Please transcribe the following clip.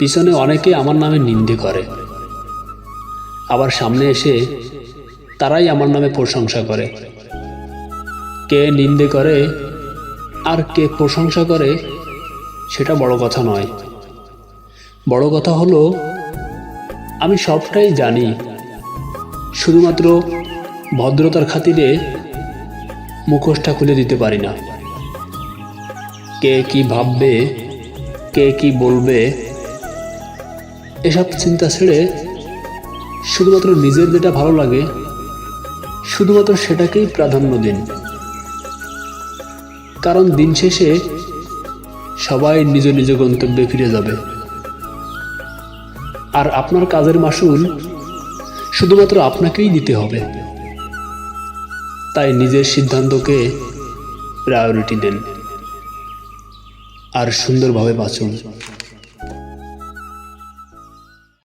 পিছনে অনেকে আমার নামে নিন্দে করে। আবার সামনে এসে তারাই আমার নামে প্রশংসা করে। কে নিন্দে করে আর কে প্রশংসা করে, সেটা বড় কথা নয়। বড় কথা হলো, আমি সবটাই জানি। শুধুমাত্র ভদ্রতার খাতিরে মুখোশটা খুলে দিতে পারি না। কে কি ভাববে, কে কি বলবে এসব চিন্তা ছেড়ে শুধুমাত্র নিজের যেটা ভালো লাগে, শুধুমাত্র সেটাকেই প্রাধান্য দিন। কারণ দিন শেষে সবাই নিজ নিজ গন্তব্যে ফিরে যাবে। আর আপনার কাজের মাসুল শুধুমাত্র আপনাকেই দিতে হবে। তাই নিজের সিদ্ধান্তকে প্রায়োরিটি দেন। আর সুন্দরভাবে বাঁচুন।